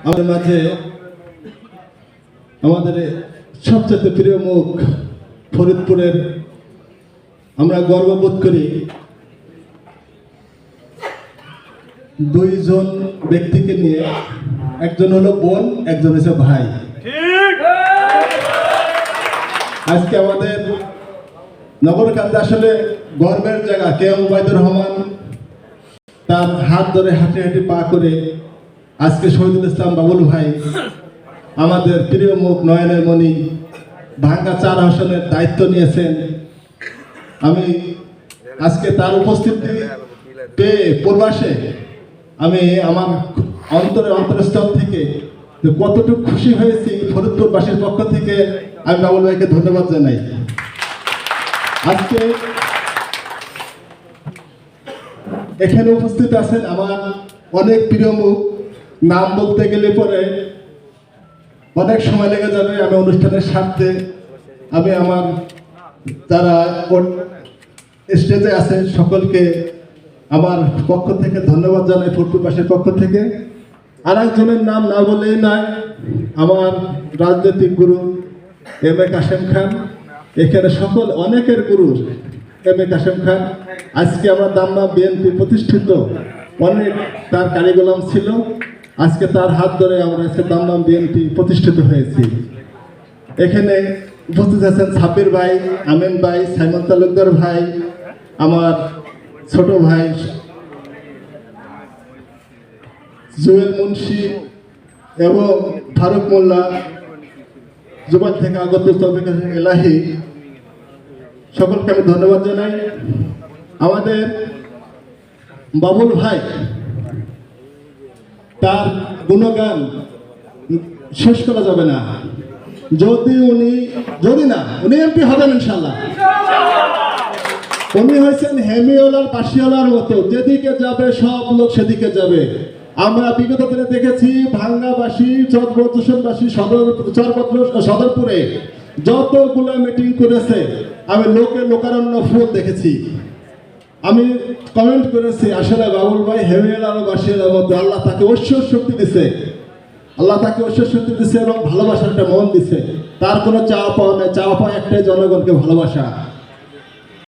আমাদের মাঝে আমাদের সবচেয়ে প্রিয় মুখ ফরিদপুরের, আমরা গর্ববোধ করি দুইজন ব্যক্তিকে নিয়ে, একজন হলো বোন, একজন হচ্ছে ভাই। আজকে আমাদের নগরকান্দে আসলে গর্বের জায়গা, কে ওবায়দুর রহমান তার হাত ধরে হাঁটি হাঁটি পা করে আজকে শহীদুল ইসলাম বাবুল ভাই আমাদের প্রিয় মুখ নয়নের মণি ভাঙ্গা চার আসনের দায়িত্ব নিয়েছেন। আমি আজকে তার উপস্থিতি পেয়ে প্রবাসে আমি আমার অন্তরে অন্তরস্থল থেকে কতটুকু খুশি হয়েছি ফরিদপুরবাসীর পক্ষ থেকে আমি বাবুল ভাইকে ধন্যবাদ জানাই। আজকে এখানে উপস্থিত আছেন আমার অনেক প্রিয় মুখ নাম বলতে গেলে পরে অনেক সময় লেগে যাবে আমি অনুষ্ঠানের স্বার্থে। আমি আমার যারা স্টেজে আছে সকলকে আমার পক্ষ থেকে ধন্যবাদ জানাই ফুটপুরবাসীর পক্ষ থেকে। আর একজনের নাম না বলেই নয়, আমার রাজনৈতিক গুরু এম এ কাশেম খান। এখানে সকল অনেকের গুরু এম এ কাশেম খান। আজকে আমরা দামনা বিএনপি প্রতিষ্ঠিত, অনেক তার কারিগোলাম ছিল। আজকে তার হাত ধরে আমরা আজকে দামনাম বিএনপি প্রতিষ্ঠিত হয়েছি। এখানে উপস্থিত আছেন সাব্বির ভাই, আমিন ভাই, সাইমন তালুকদার ভাই, আমার ছোট ভাই জুয়েল মুন্সি এবং ফারুক মোল্লা। জুবান থেকে আগত এলাহি। সকলকে আমি ধন্যবাদ জানাই। আমাদের বাবুল ভাই তার গুণগান শেষ করা যাবে না। যদি উনি, যদি না, উনি এমপি হবেন ইনশাল্লাহ উনি হয়েছেন হেমিওলার পাশিওলার মতো। যেদিকে যাবে, সব লোক সেদিকে যাবে। আমরা বিগত দিনে দেখেছি ভাঙ্গাবাসী চরবদ্রবাসী সদর চরপত্র সদরপুরে যতগুলো মিটিং করেছে, আমি লোকে লোকারণ্য ফুল দেখেছি। আমি কমেন্ট করেছি, আসলে বাবুল ভাই হেমিয়াল আর বাসিয়ার মধ্যে আল্লাহ তাকে ঐশ্বর শক্তি দিছে। আল্লাহ তাকে ঐশ্বর শক্তি দিছে এবং ভালোবাসার একটা মন দিছে। তার কোনো চাওয়া পাওয়া নেই। চাওয়া পাওয়া একটাই জনগণকে ভালোবাসা।